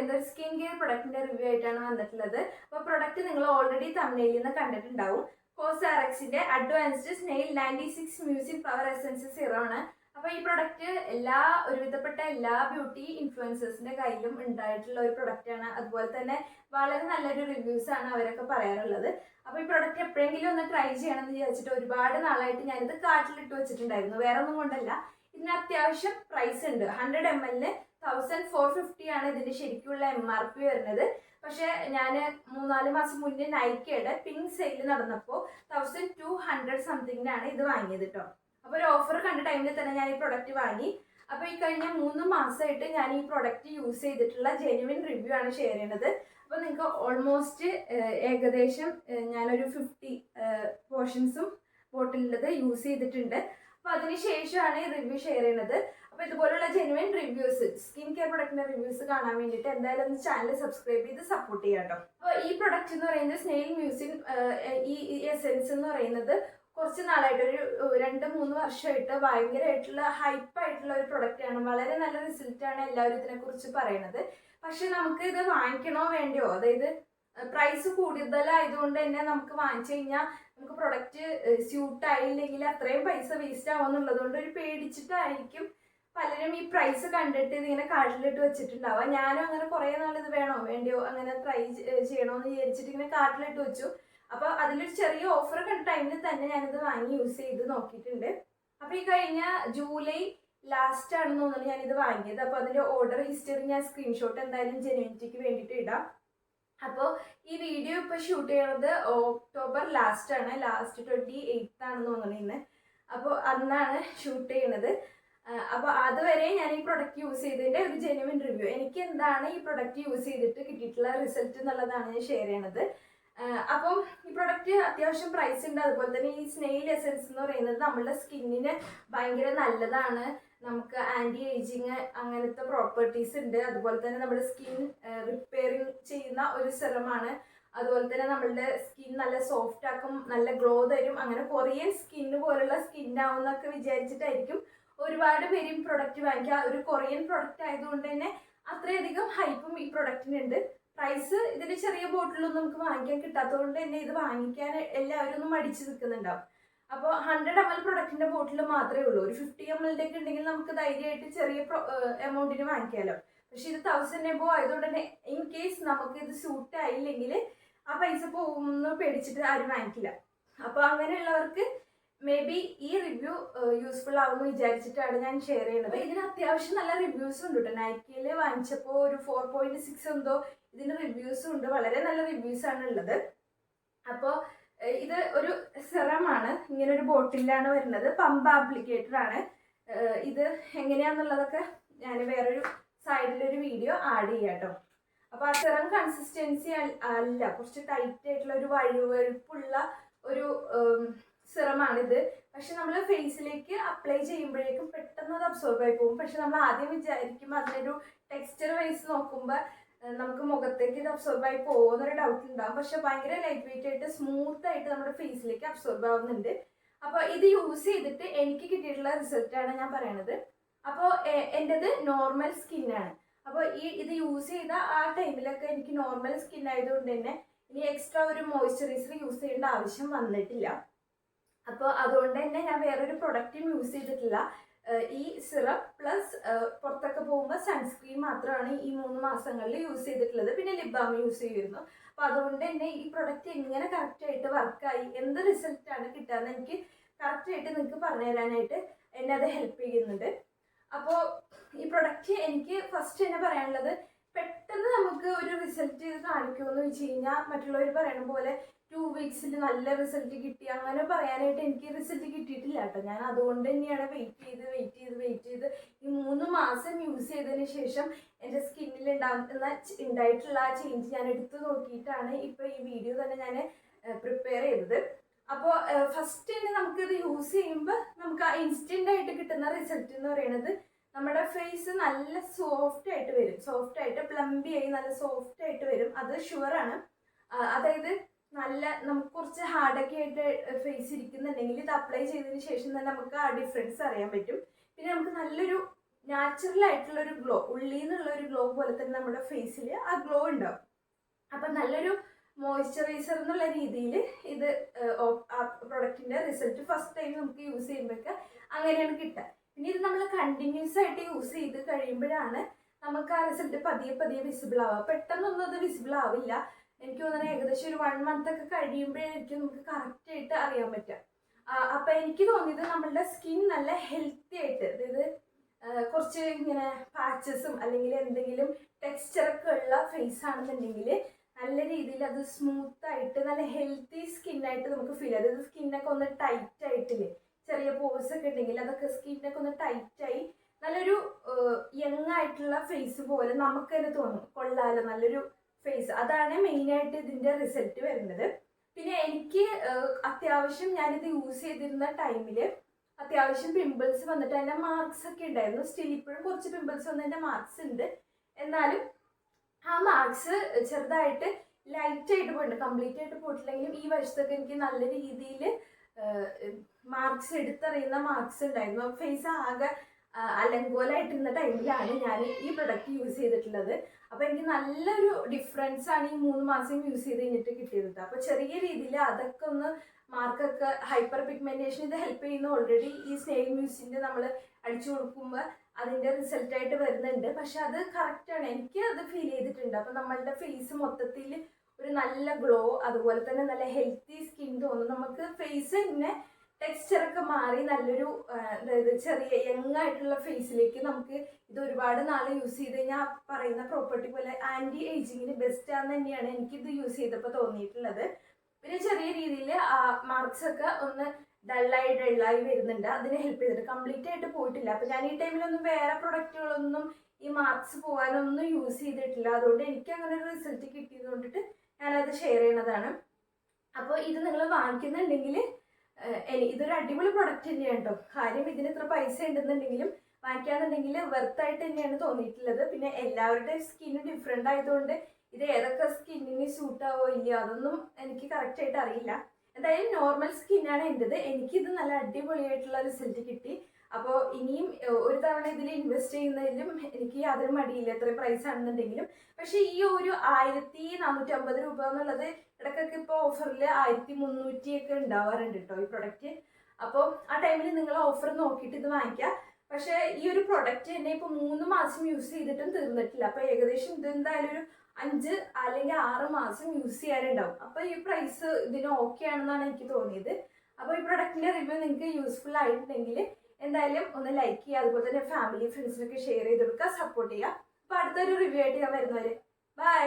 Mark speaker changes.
Speaker 1: എന്ന് ഒരു skin care പ്രൊഡക്റ്റിന്റെ review ആയിട്ടാണ് വന്നിട്ടുള്ളത്. അപ്പോൾ പ്രൊഡക്റ്റ് നിങ്ങൾ ഓൾറെഡി തമിഴിൽ നിന്ന് കണ്ടിട്ടുണ്ടാവും. കോസാറക്സിന്റെ advanced snail ninety six mucin power essence zero ആണ്. അപ്പോൾ ഈ പ്രൊഡക്റ്റ് എല്ലാ ഒരുവിധപ്പെട്ട എല്ലാ ബ്യൂട്ടി ഇൻഫ്ലുവൻസേഴ്സിന്റെ കയ്യിലും ഉണ്ടായിട്ടുള്ള ഒരു പ്രൊഡക്റ്റ് ആണ്. അതുപോലെ തന്നെ വളരെ നല്ലൊരു റിവ്യൂസ് ആണ് അവരൊക്കെ പറയാറുള്ളത്. അപ്പോൾ ഈ പ്രൊഡക്റ്റ് എപ്പോഴെങ്കിലും ഒന്ന് ട്രൈ ചെയ്യണം എന്ന് വിചാരിച്ചിട്ട് ഒരുപാട് നാളായിട്ട് ഞാനിത് കാട്ടിലിട്ട് വെച്ചിട്ടുണ്ടായിരുന്നു. വേറെ ഒന്നും കൊണ്ടല്ല. ഇതിന് അത്യാവശ്യം പ്രൈസ് ഉണ്ട്. ഹൺഡ്രഡ് എം എല്ലിന് തൗസൻഡ് ഫോർ ഫിഫ്റ്റി ആണ് ഇതിന്റെ ശരിക്കുള്ള എം ആർ പി വരുന്നത്. പക്ഷേ ഞാൻ മൂന്നാൽ മാസം മുന്നേ നൈക്കയുടെ പിങ്ക് സെയിൽ നടന്നപ്പോൾ തൗസൻഡ് ടു ഹൺഡ്രഡ് സംതിങ്ങിനാണ് ഇത് വാങ്ങിയത് കേട്ടോ അപ്പോൾ ഒരു ഓഫർ കണ്ട ടൈമിൽ തന്നെ ഞാൻ ഈ പ്രൊഡക്റ്റ് വാങ്ങി. അപ്പോൾ ഈ കഴിഞ്ഞ മൂന്ന് മാസമായിട്ട് ഞാൻ ഈ പ്രൊഡക്റ്റ് യൂസ് ചെയ്തിട്ടുള്ള ജെനുവിൻ റിവ്യൂ ആണ് ഷെയർ ചെയ്യുന്നത് അപ്പോൾ നിങ്ങൾക്ക് ഓൾമോസ്റ്റ് ഏകദേശം ഞാനൊരു ഫിഫ്റ്റി പോർഷൻസും ബോട്ടിലുള്ളത് യൂസ് ചെയ്തിട്ടുണ്ട്. അപ്പോൾ അതിന് ശേഷമാണ് റിവ്യൂ ഷെയർ ചെയ്യുന്നത് അപ്പോൾ ഇതുപോലുള്ള ജെനുവിൻ റിവ്യൂസ് സ്കിൻ കെയർ പ്രൊഡക്റ്റിന്റെ റിവ്യൂസ് കാണാൻ വേണ്ടിയിട്ട് എന്തായാലും ചാനൽ സബ്സ്ക്രൈബ് ചെയ്ത് സപ്പോർട്ട് ചെയ്യാം കേട്ടോ അപ്പോൾ ഈ പ്രൊഡക്റ്റ് എന്ന് പറയുന്നത് സ്നെയിൽ മ്യൂസിക് ഈ എസെൻസ് എന്ന് പറയുന്നത് കുറച്ച് നാളായിട്ട് ഒരു രണ്ട് മൂന്ന് വർഷമായിട്ട് ഭയങ്കരമായിട്ടുള്ള ഹൈപ്പ് ആയിട്ടുള്ള ഒരു പ്രൊഡക്റ്റ് ആണ്. വളരെ നല്ല റിസൾട്ട് ആണ് എല്ലാവരും ഇതിനെക്കുറിച്ച് പറയുന്നത് പക്ഷെ നമുക്ക് ഇത് വാങ്ങിക്കണോ വേണ്ടയോ? അതായത് പ്രൈസ് കൂടുതലായതുകൊണ്ട് തന്നെ നമുക്ക് വാങ്ങിച്ചു കഴിഞ്ഞാൽ നമുക്ക് പ്രൊഡക്റ്റ് സ്യൂട്ട് ആയില്ലെങ്കിൽ അത്രയും പൈസ വേസ്റ്റ് ആവുമെന്നുള്ളത് കൊണ്ട് ഒരു പേടിച്ചിട്ടായിരിക്കും പലരും ഈ പ്രൈസ് കണ്ടിട്ട് ഇതിങ്ങനെ കാട്ടിലിട്ട് വെച്ചിട്ടുണ്ടാവാം ഞാനും അങ്ങനെ കുറേ നാൾ ഇത് വേണോ വേണ്ടിയോ അങ്ങനെ ട്രൈ ചെയ്യണോ എന്ന് വിചാരിച്ചിട്ട് ഇങ്ങനെ കാട്ടിലിട്ട് വെച്ചു. അപ്പോൾ അതിലൊരു ചെറിയ ഓഫർ കണ്ട ടൈമിൽ തന്നെ ഞാനിത് വാങ്ങി യൂസ് ചെയ്ത് നോക്കിയിട്ടുണ്ട്. അപ്പോൾ ഈ കഴിഞ്ഞ ജൂലൈ ലാസ്റ്റ് ആണെന്ന് തോന്നുന്നു ഞാനിത് വാങ്ങിയത്. അപ്പോൾ അതിന്റെ ഓർഡർ ഹിസ്റ്ററി ഞാൻ സ്ക്രീൻഷോട്ട് എന്തായാലും ജെനുവിനിറ്റിക്ക് വേണ്ടിയിട്ട് ഇടാം. അപ്പോൾ ഈ വീഡിയോ ഇപ്പോൾ ഷൂട്ട് ചെയ്യണത് ഒക്ടോബർ ലാസ്റ്റ് ആണ്. ലാസ്റ്റ് ട്വന്റി എയ്ത്ത് ആണെന്ന് തോന്നുന്നു ഇന്ന്. അപ്പോൾ അന്നാണ് ഷൂട്ട് ചെയ്യണത്. അപ്പോൾ അതുവരെ ഞാൻ ഈ പ്രൊഡക്റ്റ് യൂസ് ചെയ്തതിന്റെ ഒരു ജെനുവിൻ റിവ്യൂ എനിക്ക് എന്താണ് ഈ പ്രൊഡക്റ്റ് യൂസ് ചെയ്തിട്ട് കിട്ടിയിട്ടുള്ള റിസൾട്ട് എന്നുള്ളതാണ് ഞാൻ ഷെയർ ചെയ്യണത്. അപ്പം ഈ പ്രൊഡക്റ്റ് അത്യാവശ്യം പ്രൈസ് ഉണ്ട്. അതുപോലെ തന്നെ ഈ സ്നെയിൽ എസൻസ് എന്ന് പറയുന്നത് നമ്മളുടെ സ്കിന്നിന് ഭയങ്കര നല്ലതാണ്. നമുക്ക് ആന്റി ഏജിങ് അങ്ങനത്തെ പ്രോപ്പർട്ടീസ് ഉണ്ട്. അതുപോലെ തന്നെ നമ്മുടെ സ്കിൻ റിപ്പയറിങ് ചെയ്യുന്ന ഒരു സെറമാണ് അതുപോലെ തന്നെ നമ്മളുടെ സ്കിൻ നല്ല സോഫ്റ്റ് ആക്കും നല്ല ഗ്ലോ തരും. അങ്ങനെ കൊറിയൻ സ്കിന്ന് പോലുള്ള സ്കിൻ ആവുന്നൊക്കെ വിചാരിച്ചിട്ടായിരിക്കും ഒരുപാട് പേര് ഈ പ്രൊഡക്റ്റ് വാങ്ങിക്കുക. ഒരു കൊറിയൻ പ്രൊഡക്റ്റ് ആയതുകൊണ്ട് തന്നെ അത്രയധികം ഹൈപ്പും ഈ പ്രൊഡക്റ്റിനുണ്ട് പ്രൈസ് ഇതിന്റെ ചെറിയ ബോട്ടിലൊന്നും നമുക്ക് വാങ്ങിക്കാൻ കിട്ടാത്തതുകൊണ്ട് തന്നെ ഇത് വാങ്ങിക്കാൻ എല്ലാവരും ഒന്ന് മടിച്ചു നിൽക്കുന്നുണ്ടാവും. അപ്പോൾ ഹൺഡ്രഡ് എം എൽ പ്രൊഡക്റ്റിന്റെ ബോട്ടിൽ മാത്രമേ ഉള്ളൂ. ഒരു ഫിഫ്റ്റി എം എല്ലിന്റെ ഒക്കെ ഉണ്ടെങ്കിൽ നമുക്ക് ധൈര്യമായിട്ട് ചെറിയ എമൗണ്ടിന് വാങ്ങിക്കാമല്ലോ പക്ഷേ ഇത് തൗസൻഡ് എബോ ആയതുകൊണ്ട് തന്നെ ഇൻ കേസ് നമുക്ക് ഇത് സൂട്ട് ആയില്ലെങ്കിൽ ആ പൈസ പോകുമെന്ന് പേടിച്ചിട്ട് ആരും വാങ്ങിക്കില്ല. അപ്പോൾ അങ്ങനെയുള്ളവർക്ക് മേ ബി ഈ റിവ്യൂ യൂസ്ഫുൾ ആവുമെന്ന് വിചാരിച്ചിട്ടാണ് ഞാൻ ഷെയർ ചെയ്യുന്നത് ഇതിന് അത്യാവശ്യം നല്ല റിവ്യൂസ് ഉണ്ട് കേട്ടോ നൈക്കിയിൽ വാങ്ങിച്ചപ്പോൾ ഒരു ഫോർ പോയിന്റ് സിക്സ് എന്തോ ഇതിന് റിവ്യൂസും ഉണ്ട്. വളരെ നല്ല റിവ്യൂസ് ആണ് ഉള്ളത്. അപ്പോൾ ഇത് ഒരു സിറമാണ്. ഇങ്ങനെ ഒരു ബോട്ടിലാണ് വരുന്നത്. പമ്പ് ആപ്ലിക്കേറ്റർ ആണ്. ഇത് എങ്ങനെയാണെന്നുള്ളതൊക്കെ ഞാൻ വേറൊരു സൈഡിലൊരു വീഡിയോ ആഡ് ചെയ്യാം കേട്ടോ അപ്പോൾ ആ സിറം കൺസിസ്റ്റൻസി അല്ല. കുറച്ച് ടൈറ്റ് ആയിട്ടുള്ള ഒരു വഴുവഴുപ്പുള്ള ഒരു സിറമാണിത്. പക്ഷെ നമ്മൾ ഫേസിലേക്ക് അപ്ലൈ ചെയ്യുമ്പോഴേക്കും പെട്ടെന്ന് അത് അബ്സോർബ് ആയി പോകും. പക്ഷെ നമ്മൾ ആദ്യം വിചാരിക്കും അതിനൊരു ടെക്സ്ചർ വൈസ് നോക്കുമ്പോൾ നമുക്ക് മുഖത്തേക്ക് ഇത് അബ്സോർബ് ആയി പോകുന്നൊരു ഡൗട്ട് ഉണ്ടാകും പക്ഷെ ഭയങ്കര ലൈറ്റ് വെയിറ്റ് ആയിട്ട് സ്മൂത്ത് ആയിട്ട് നമ്മുടെ ഫേസിലേക്ക് അബ്സോർബ് ആവുന്നുണ്ട്. അപ്പോൾ ഇത് യൂസ് ചെയ്തിട്ട് എനിക്ക് കിട്ടിയിട്ടുള്ള റിസൾട്ടാണ് ഞാൻ പറയണത്. അപ്പോൾ എന്റെത് നോർമൽ സ്കിന്നാണ് അപ്പോൾ ഈ ഇത് യൂസ് ചെയ്ത ആ ടൈമിലൊക്കെ എനിക്ക് നോർമൽ സ്കിൻ ആയതുകൊണ്ട് തന്നെ ഇനി എക്സ്ട്രാ ഒരു മോയ്സ്ചറൈസർ യൂസ് ചെയ്യേണ്ട ആവശ്യം വന്നിട്ടില്ല. അപ്പോൾ അതുകൊണ്ട് തന്നെ ഞാൻ വേറൊരു പ്രൊഡക്റ്റും യൂസ് ചെയ്തിട്ടില്ല. ഈ സിറപ്പ് പ്ലസ് പുറത്തൊക്കെ പോകുമ്പോൾ സൺസ്ക്രീൻ മാത്രമാണ് ഈ മൂന്ന് മാസങ്ങളിൽ യൂസ് ചെയ്തിട്ടുള്ളത്. പിന്നെ ലിപ് ബാം യൂസ് ചെയ്തിരുന്നു അപ്പോൾ അതുകൊണ്ട് തന്നെ ഈ പ്രൊഡക്റ്റ് എങ്ങനെ കറക്റ്റായിട്ട് വർക്കായി എന്ത് റിസൾട്ടാണ് കിട്ടുകയെന്ന് എനിക്ക് കറക്റ്റായിട്ട് നിങ്ങൾക്ക് പറഞ്ഞു തരാനായിട്ട് എന്നെ അത് ഹെൽപ്പ് ചെയ്യുന്നുണ്ട്. അപ്പോൾ ഈ പ്രൊഡക്റ്റ് എനിക്ക് ഫസ്റ്റ് തന്നെ പറയാനുള്ളത് പെട്ടെന്ന് നമുക്ക് ഒരു റിസൾട്ട് കാണിക്കുമെന്ന് വെച്ച് കഴിഞ്ഞാൽ മറ്റുള്ളവർ പറയണ പോലെ ടു വീക്സിൽ നല്ല റിസൾട്ട് കിട്ടി. അങ്ങനെ പറയാനായിട്ട് എനിക്ക് റിസൾട്ട് കിട്ടിയിട്ടില്ല കേട്ടോ. ഞാൻ അതുകൊണ്ട് തന്നെയാണ് വെയിറ്റ് ചെയ്ത് വെയിറ്റ് ചെയ്ത് വെയിറ്റ് ചെയ്ത് ഈ മൂന്ന് മാസം യൂസ് ചെയ്തതിന് ശേഷം എന്റെ സ്കിന്നിൽ ഉണ്ടാകുന്ന ഉണ്ടായിട്ടുള്ള ആ ചേഞ്ച് ഞാൻ എടുത്തു നോക്കിയിട്ടാണ് ഇപ്പോൾ ഈ വീഡിയോ തന്നെ ഞാൻ പ്രിപ്പയർ ചെയ്തത്. അപ്പോൾ ഫസ്റ്റ് തന്നെ നമുക്കിത് യൂസ് ചെയ്യുമ്പോൾ നമുക്ക് ആ ഇൻസ്റ്റന്റ് ആയിട്ട് കിട്ടുന്ന റിസൾട്ട് എന്ന് പറയുന്നത് നമ്മുടെ ഫേസ് നല്ല സോഫ്റ്റ് ആയിട്ട് വരും. സോഫ്റ്റ് ആയിട്ട് പ്ലംബി ആയി നല്ല സോഫ്റ്റ് ആയിട്ട് വരും. അത് ഷുവറാണ് അതായത് നല്ല നമുക്ക് കുറച്ച് ഹാർഡൊക്കെ ആയിട്ട് ഫേസ് ഇരിക്കുന്നുണ്ടെങ്കിൽ ഇത് അപ്ലൈ ചെയ്തതിന് ശേഷം തന്നെ നമുക്ക് ആ ഡിഫറൻസ് അറിയാൻ പറ്റും. പിന്നെ നമുക്ക് നല്ലൊരു നാച്ചുറൽ ആയിട്ടുള്ള ഒരു ഗ്ലോ ഉള്ളിൽ നിന്നുള്ള ഒരു ഗ്ലോ പോലെ തന്നെ നമ്മുടെ ഫേസിൽ ആ ഗ്ലോ ഉണ്ടാവും. അപ്പം നല്ലൊരു മോയ്സ്ചറൈസർ എന്നുള്ള രീതിയിൽ ഇത് പ്രൊഡക്റ്റിന്റെ റിസൾട്ട് ഫസ്റ്റ് ടൈം നമുക്ക് യൂസ് ചെയ്യുമ്പോഴൊക്കെ അങ്ങനെയാണ് കിട്ടുക. പിന്നെ ഇത് നമ്മൾ കണ്ടിന്യൂസ് ആയിട്ട് യൂസ് ചെയ്ത് കഴിയുമ്പോഴാണ് നമുക്ക് ആ റിസൾട്ട് പതിയെ പതിയെ വിസിബിൾ ആവുക. പെട്ടെന്നൊന്നും അത് വിസിബിൾ ആവില്ല. എനിക്ക് തോന്നുന്നത് ഏകദേശം ഒരു വൺ മന്ത് ഒക്കെ കഴിയുമ്പോഴായിരിക്കും നമുക്ക് കറക്റ്റ് ആയിട്ട് അറിയാൻ പറ്റുക. അപ്പൊ എനിക്ക് തോന്നിയത് നമ്മളുടെ സ്കിൻ നല്ല ഹെൽത്തി ആയിട്ട് അതായത് കുറച്ച് ഇങ്ങനെ പാച്ചസും അല്ലെങ്കിൽ എന്തെങ്കിലും ടെക്സ്ചറൊക്കെ ഉള്ള ഫേസ് ആണെന്നുണ്ടെങ്കിൽ നല്ല രീതിയിൽ അത് സ്മൂത്ത് ആയിട്ട് നല്ല ഹെൽത്തി സ്കിന്നായിട്ട് നമുക്ക് ഫീൽ അതായത് സ്കിന്നൊക്കെ ഒന്ന് ടൈറ്റ് ആയിട്ടില്ലേ? ചെറിയ പോസ് ഒക്കെ ഉണ്ടെങ്കിൽ അതൊക്കെ സ്കിന്നൊക്കെ ഒന്ന് ടൈറ്റായി നല്ലൊരു യങ് ആയിട്ടുള്ള ഫേസ് പോലെ നമുക്ക് തന്നെ തോന്നും. കൊള്ളാലോ നല്ലൊരു ഫേസ് അതാണ് മെയിൻ ആയിട്ട് ഇതിന്റെ റിസൾട്ട് വരുന്നത്. പിന്നെ എനിക്ക് അത്യാവശ്യം ഞാനിത് യൂസ് ചെയ്തിരുന്ന ടൈമിൽ അത്യാവശ്യം പിമ്പിൾസ് വന്നിട്ട് അതിന്റെ മാർക്സ് ഒക്കെ ഉണ്ടായിരുന്നു. സ്റ്റിൽ ഇപ്പോഴും കുറച്ച് പിമ്പിൾസ് വന്നതിന്റെ മാർക്സ് ഉണ്ട്. എന്നാലും ആ മാർക്സ് ചെറുതായിട്ട് ലൈറ്റ് ആയിട്ട് പോയിട്ടുണ്ട്. കംപ്ലീറ്റ് ആയിട്ട് പോയിട്ടില്ലെങ്കിലും ഈ വശത്തൊക്കെ എനിക്ക് നല്ല രീതിയിൽ മാർക്സ് എടുത്തറിയുന്ന മാർക്സ് ഉണ്ടായിരുന്നു. ഫേസ് ആകെ അലങ്കോലായിട്ടിരുന്ന ടൈമിലാണ് ഞാൻ ഈ പ്രൊഡക്റ്റ് യൂസ് ചെയ്തിട്ടുള്ളത്. അപ്പൊ എനിക്ക് നല്ലൊരു ഡിഫറൻസ് ആണ് ഈ മൂന്ന് മാസം യൂസ് ചെയ്ത് കഴിഞ്ഞിട്ട് കിട്ടിയത് അപ്പൊ ചെറിയ രീതിയിൽ അതൊക്കെ ഒന്ന് മാർക്കൊക്കെ ഹൈപ്പർ പിഗ്മെന്റേഷൻ ഇത് ഹെൽപ്പ് ചെയ്യുന്ന ഓൾറെഡി ഈ സ്നെയിൽ മ്യൂസിന്റെ നമ്മൾ അടിച്ചു കൊടുക്കുമ്പോൾ അതിന്റെ റിസൾട്ടായിട്ട് വരുന്നുണ്ട്. പക്ഷെ അത് കറക്റ്റ് ആണ്. എനിക്ക് അത് ഫീൽ ചെയ്തിട്ടുണ്ട്. അപ്പൊ നമ്മളുടെ ഫേസ് മൊത്തത്തിൽ ഒരു നല്ല ഗ്ലോ അതുപോലെ തന്നെ നല്ല ഹെൽത്തി സ്കിൻ തോന്നും നമുക്ക് ഫേസ് തന്നെ ടെക്സ്ചറൊക്കെ മാറി നല്ലൊരു അതായത് ചെറിയ യങ് ആയിട്ടുള്ള ഫേസിലേക്ക് നമുക്ക് ഇത് ഒരുപാട് നാൾ യൂസ് ചെയ്ത് കഴിഞ്ഞാൽ പറയുന്ന പ്രോപ്പർട്ടി പോലെ ആന്റി ഏജിങ്ങിന് ബെസ്റ്റ് ആണെന്ന് തന്നെയാണ് എനിക്കിത് യൂസ് ചെയ്തപ്പോൾ തോന്നിയിട്ടുള്ളത്. പിന്നെ ചെറിയ രീതിയിൽ മാർക്സ് ഒക്കെ ഒന്ന് ഡള്ളായി ഡള്ളായി വരുന്നുണ്ട്. അതിനെ ഹെൽപ്പ് ചെയ്തിട്ട് കംപ്ലീറ്റ് ആയിട്ട് പോയിട്ടില്ല. അപ്പം ഞാൻ ഈ ടൈമിലൊന്നും വേറെ പ്രൊഡക്റ്റുകളൊന്നും ഈ മാർക്സ് പോകാനൊന്നും യൂസ് ചെയ്തിട്ടില്ല. അതുകൊണ്ട് എനിക്ക് അങ്ങനെ ഒരു റിസൾട്ട് കിട്ടിയത് കൊണ്ടിട്ട് ഞാനത് ഷെയർ ചെയ്യണതാണ്. അപ്പോൾ ഇത് നിങ്ങൾ വാങ്ങിക്കുന്നുണ്ടെങ്കിൽ ഇതൊരു അടിപൊളി പ്രൊഡക്റ്റ് തന്നെയാണ് കേട്ടോ കാര്യം ഇതിന് ഇത്ര പൈസ ഉണ്ടെന്നുണ്ടെങ്കിലും വാങ്ങിക്കാന്നുണ്ടെങ്കിൽ വെർത്ത് ആയിട്ട് തന്നെയാണ് തോന്നിയിട്ടുള്ളത്. പിന്നെ എല്ലാവരുടെയും സ്കിന്ന് ഡിഫറെന്റ് ആയതുകൊണ്ട് ഇത് ഏതൊക്കെ സ്കിന്നിന് സൂട്ട് ആവോ ഇല്ലയോ അതൊന്നും എനിക്ക് കറക്റ്റ് ആയിട്ട് അറിയില്ല. എന്തായാലും നോർമൽ സ്കിന്നാണ് എന്റെത് എനിക്കിത് നല്ല അടിപൊളിയായിട്ടുള്ള റിസൾട്ട് കിട്ടി. അപ്പോൾ ഇനിയും ഒരു തവണ ഇതിൽ ഇൻവെസ്റ്റ് ചെയ്യുന്നതിലും എനിക്ക് യാതൊരു മടിയില്ല. എത്ര പ്രൈസ് ആണെന്നുണ്ടെങ്കിലും. പക്ഷേ ഈ ഒരു ആയിരത്തി നാനൂറ്റി അമ്പത് രൂപ എന്നുള്ളത് ഇടയ്ക്കൊക്കെ ഇപ്പോൾ ഓഫറിൽ ആയിരത്തി മുന്നൂറ്റി ഒക്കെ ഉണ്ടാവാറുണ്ട് കേട്ടോ ഈ പ്രൊഡക്റ്റ് അപ്പോൾ ആ ടൈമിൽ നിങ്ങൾ ഓഫർ നോക്കിയിട്ട് ഇത് വാങ്ങിക്കുക പക്ഷേ ഈ ഒരു പ്രൊഡക്റ്റ് തന്നെ ഇപ്പോൾ മൂന്ന് മാസം യൂസ് ചെയ്തിട്ടും തീർന്നിട്ടില്ല. അപ്പോൾ ഏകദേശം ഇത് എന്തായാലും ഒരു അഞ്ച് അല്ലെങ്കിൽ ആറ് മാസം യൂസ് ചെയ്യാനുണ്ടാവും. അപ്പോൾ ഈ പ്രൈസ് ഇതിന് ഓക്കെ ആണെന്നാണ് എനിക്ക് തോന്നിയത്. അപ്പോൾ ഈ പ്രൊഡക്റ്റിന്റെ റിവ്യൂ നിങ്ങൾക്ക് യൂസ്ഫുൾ ആയിട്ടുണ്ടെങ്കിൽ എന്തായാലും ഒന്ന് ലൈക്ക് ചെയ്യുക അതുപോലെ തന്നെ ഫാമിലി ഫ്രണ്ട്സിനൊക്കെ ഷെയർ ചെയ്ത് കൊടുക്കുക സപ്പോർട്ട് ചെയ്യുക. അപ്പോൾ അടുത്തൊരു റിവ്യൂ ആയിട്ട് ഞാൻ വരുന്നവരെ. ബൈ